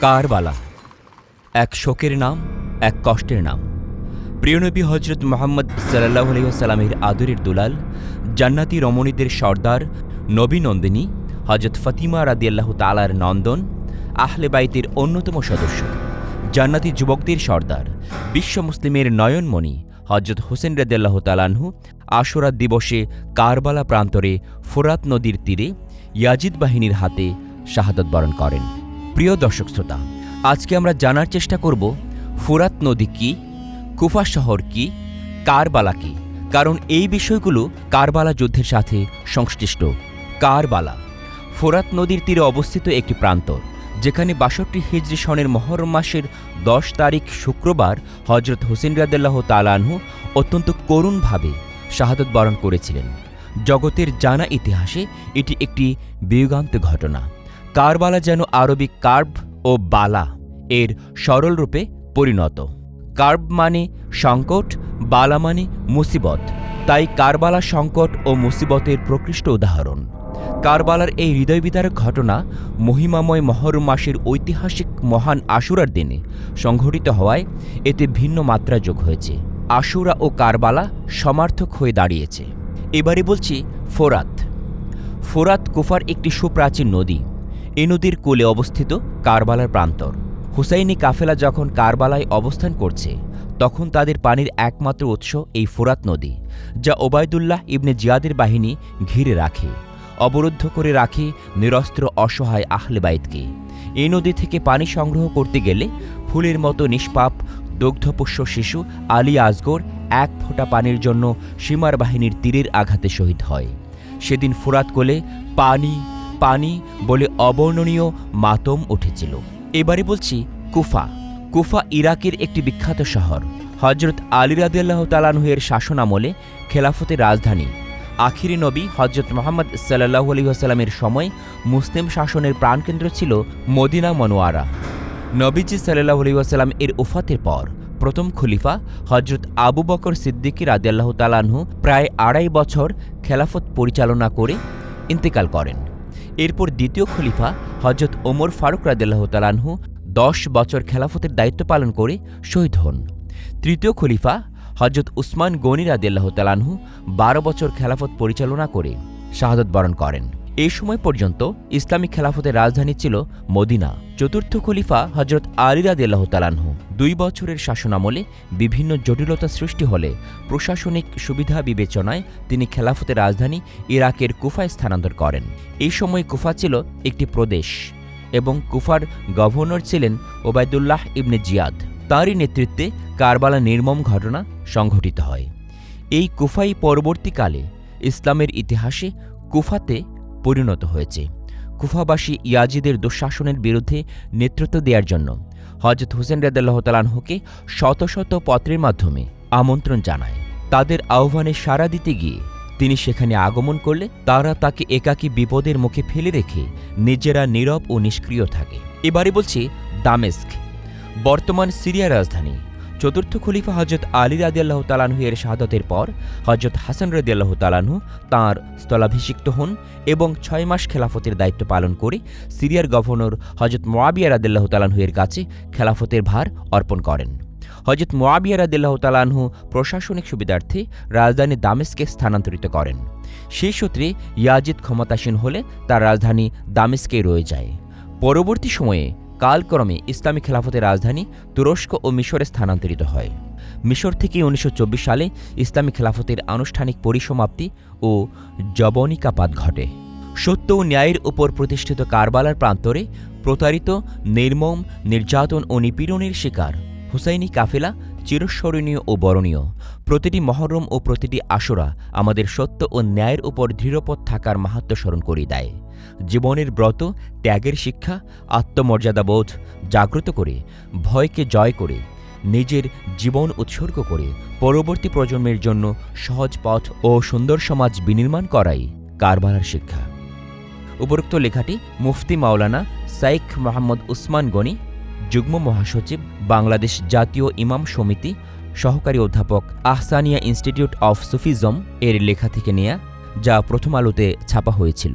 কারবালা। এক শোকের নাম, এক কষ্টের নাম। প্রিয়নবী হজরত মোহাম্মদ সাল্লাহ আলহিহাস্লামের আদরের দুলাল, জান্নাতি রমণীদের সর্দার, নবী নন্দিনী হজরত ফতিমা রাদিয়াল্লাহ তালার নন্দন, আহলে বাইতের অন্যতম সদস্য, জান্নাতি যুবকদের সর্দার, বিশ্ব মুসলিমের নয়নমণি হজরত হোসেন রাদিয়াল্লাহ তালানহু আশুরা দিবসে কারবালা প্রান্তরে ফোরাত নদীর তীরে ইয়াজিদ বাহিনীর হাতে শাহাদত বরণ করেন। প্রিয় দর্শক শ্রোতা, আজকে আমরা জানার চেষ্টা করব ফুরাত নদী কি, কুফা শহর কি, কারবালা কি? কারণ এই বিষয়গুলো কারবালা যুদ্ধের সাথে সংশ্লিষ্ট। কারবালা, ফোরাত নদীর তীরে অবস্থিত একটি প্রান্তর যেখানে বাষট্টি হিজরি সনের মহরম মাসের দশ তারিখ শুক্রবার হজরত হোসেন রাদাল্লাহ তালানহু অত্যন্ত করুণভাবে শাহাদত বরণ করেছিলেন। জগতের জানা ইতিহাসে এটি একটি বিয়োগান্ত ঘটনা। কারবালা যেন আরবি কার্ব ও বালা এর সরল রূপে পরিণত। কার্ব মানে সংকট, বালা মানে মুসিবত, তাই কারবালা সংকট ও মুসিবতের প্রকৃষ্ট উদাহরণ। কারবালার এই হৃদয়বিদারক ঘটনা মহিমাময় মহরম মাসের ঐতিহাসিক মহান আশুরার দিনে সংঘটিত হওয়ায় এতে ভিন্ন মাত্রা যোগ হয়েছে। আশুরা ও কারবালা সমার্থক হয়ে দাঁড়িয়েছে। এবারে বলছি ফোরাত। ফোরাত কুফার একটি সুপ্রাচীন নদী। এ নদীর কোলে অবস্থিত কারবালার প্রান্তর। হুসাইনি কাফেলা যখন কারবালায় অবস্থান করছে, তখন তাদের পানির একমাত্র উৎস এই ফোরাত নদী, যা ওবায়দুল্লাহ ইবনে জিয়াদের বাহিনী ঘিরে রাখে, অবরুদ্ধ করে রাখে নিরস্ত্র অসহায় আহলে বাইতকে। এই নদী থেকে পানি সংগ্রহ করতে গেলে ফুলের মতো নিষ্পাপ, দুগ্ধপোষ্য শিশু আলী আজগর এক ফোঁটা পানির জন্য সীমার বাহিনীর তীরের আঘাতে শহীদ হয়। সেদিন ফোরাত কোলে পানি পানি বলে অবর্ণনীয় মাতম উঠেছিল। এবারে বলছি কুফা। কুফা ইরাকের একটি বিখ্যাত শহর। হজরত আলী রাদিয়াল্লাহ তালানহুয়ের শাসন আমলে খেলাফতের রাজধানী। আখিরি নবী হজরত মোহাম্মদ সাল্লাহু আলহিহাস্লামের সময় মুসলিম শাসনের প্রাণকেন্দ্র ছিল মদিনা মনোয়ারা। নবীজি সাল্লাহ আলহিহাস্লাম এর ওফাতের পর প্রথম খলিফা হজরত আবু বকর সিদ্দিকী রাদিয়াল্লাহ তালানহু প্রায় আড়াই বছর খেলাফত পরিচালনা করে ইন্তেকাল করেন। এরপর দ্বিতীয় খলিফা হজরত ওমর ফারুক রাদিয়াল্লাহ তালানহু দশ বছর খেলাফতের দায়িত্ব পালন করে শহীদ হন। তৃতীয় খলিফা হজরত উসমান গনি রাদিয়াল্লাহ তালানহু বারো বছর খেলাফত পরিচালনা করে শাহাদত বরণ করেন। এই সময় পর্যন্ত ইসলামিক খেলাফতের রাজধানী ছিল মদিনা। চতুর্থ খলিফা হজরত আলী রাদিয়াল্লাহ তালানহু দুই বছরের শাসনামলে বিভিন্ন জটিলতা সৃষ্টি হলে প্রশাসনিক সুবিধা বিবেচনায় তিনি খেলাফতের রাজধানী ইরাকের কুফায় স্থানান্তর করেন। এই সময় কুফা ছিল একটি প্রদেশ এবং কুফার গভর্নর ছিলেন ওবায়দুল্লাহ ইবনে জিয়াদ। তাঁরই নেতৃত্বে কারবালা নির্মম ঘটনা সংঘটিত হয়। এই কুফাই পরবর্তীকালে ইসলামের ইতিহাসে কুফাতে পরিণত হয়েছে। কুফাবাসী ইয়াজিদের দুঃশাসনের বিরুদ্ধে নেতৃত্ব দেওয়ার জন্য হজরত হোসেন রেদাল্লাহ তালানহুকে শত শত পত্রের মাধ্যমে আমন্ত্রণ জানায়। তাদের আহ্বানে সাড়া দিতে গিয়ে তিনি সেখানে আগমন করলে তারা তাকে একাকী বিপদের মুখে ফেলে রেখে নিজেরা নীরব ও নিষ্ক্রিয় থাকে। এবারে বলছি দামেস্ক, বর্তমান সিরিয়ার রাজধানী। চতুর্থ খলিফা হজরত আলী রাদিয়াল্লাহ তালানহু এর শাহাদতের পর হজরত হাসান রাদিয়াল্লাহ তালানহু তাঁর স্থলাভিষিক্ত হন এবং ছয় মাস খেলাফতের দায়িত্ব পালন করে সিরিয়ার গভর্নর হজরত মোয়াবিয়া রাদিল্লাহ তালানহু এর কাছে খেলাফতের ভার অর্পণ করেন। হজরত মোয়াবিয়া রাদিল্লাহ তালানহু প্রশাসনিক সুবিধার্থে রাজধানী দামেস্কে স্থানান্তরিত করেন। সেই সূত্রে ইয়াজিদ ক্ষমতাসীন হলে তার রাজধানী দামেস্কে রয়ে যায়। পরবর্তী সময়ে কালক্রমে ইসলামী খেলাফতের রাজধানী তুরস্ক ও মিশরে স্থানান্তরিত হয়। মিশর থেকে উনিশশো চব্বিশ সালে ইসলামী খেলাফতের আনুষ্ঠানিক পরিসমাপ্তি ও জবনিকাপাত ঘটে। সত্য ও ন্যায়ের উপর প্রতিষ্ঠিত কারবালার প্রান্তরে প্রতারিত, নির্মম, নির্যাতন ও নিপীড়নের শিকার হুসাইনি কাফেলা চিরস্মরণীয় ও বরণীয়। প্রতিটি মহরম ও প্রতিটি আশোরা আমাদের সত্য ও ন্যায়ের উপর দৃঢ়পথ থাকার মাহাত্ম স্মরণ করিয়ে দেয়। জীবনের ব্রত, ত্যাগের শিক্ষা আত্মমর্যাদাবোধ জাগ্রত করে, ভয়কে জয় করে, নিজের জীবন উৎসর্গ করে, পরবর্তী প্রজন্মের জন্য সহজ পথ ও সুন্দর সমাজ বিনির্মাণ করাই কারবালার শিক্ষা। উপরোক্ত লেখাটি মুফতি মাওলানা সাইখ মোহাম্মদ উসমান গনি যুগ্ম মহাসচিব, বাংলাদেশ জাতীয় ইমাম সমিতি, সহকারী অধ্যাপক আহসানিয়া ইনস্টিটিউট অফ সুফিজম এর লেখা থেকে নেয়া, যা প্রথম আলোতে ছাপা হয়েছিল।